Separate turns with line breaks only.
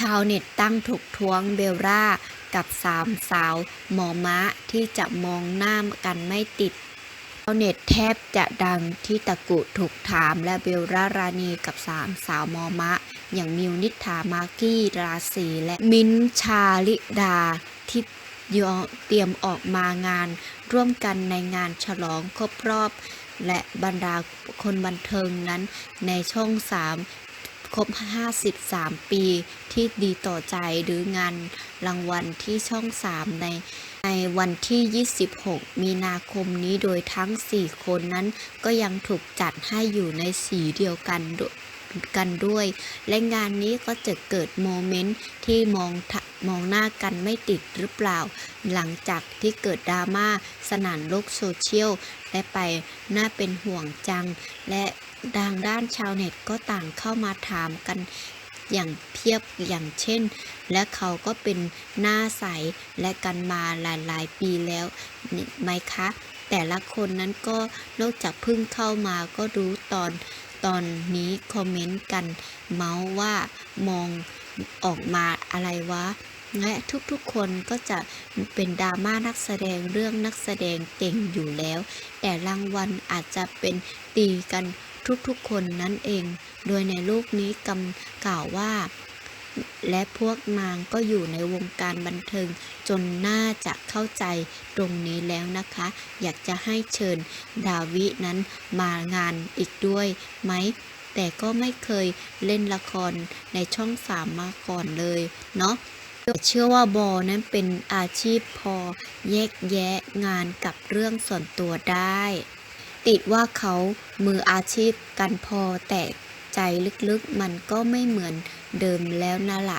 ชาวเน็ตตั้งถกท้วงเบลล่ากับสามสาวหมอม้าที่จะมองหน้ากันไม่ติดชาวเน็ตแทบจะดังที่ตะกุถูกถามและเบลล่ารานีกับสามสาวมอมะ อย่างมิวนิษฐามากกี้ราศีและมินชาลิดาที่ยเตรียมออกมางาน ร่วมกันในงานฉลองครบรอบ และบรรดาคนบันเทิงนั้นในช่อง3 ครบ 53 ปีที่ดีต่อใจหรืองานรางวัลที่ช่อง 3 ในในวันที่ 26 มีนาคมนี้โดยทั้ง 4 คนนั้นก็ยังถูกจัดให้อยู่ในสีเดียวกันด้วย กันด้วย และงานนี้ก็จะเกิดโมเมนต์ที่มองทะมองหน้ากันไม่ติดหรือเปล่า หลังจากที่เกิดดราม่าสนันโลกโซเชียลและไปน่าเป็นห่วงจัง และทางด้านชาวเน็ตก็ต่างเข้ามาถามกันอย่างเพียบอย่างเช่น และเขาก็เป็นหน้าใสและกันมาหลาย ๆ ปีแล้วไหมคะ แต่ละคนนั้นก็นอกจากเพิ่งเข้ามาก็รู้ตอน ตอนนี้คอมเมนต์กันเมาส์ว่ามองออกมาอะไรวะ และทุกๆคนก็จะเป็นดราม่านักแสดงเรื่องนักแสดงเก่งอยู่แล้ว แต่รางวัลอาจจะเป็นตีกันทุกๆคนนั่นเอง โดยในรูปนี้กำกล่าวว่า และพวกนางก็อยู่ในวงการบันเทิงจนน่าจะเข้าใจตรงนี้แล้วนะคะ อยากจะให้เชิญดาวินั้นมางานอีกด้วยไหม แต่ก็ไม่เคยเล่นละครในช่องสามมาก่อนเลยเนาะเชื่อว่าบอนั้นเป็นอาชีพพอแยกแยะงานกับเรื่องส่วนตัวได้ ติดว่าเขามืออาชีพกันพอแต่ใจลึกๆมันก็ไม่เหมือน เดิมแล้วน่ะล่ะ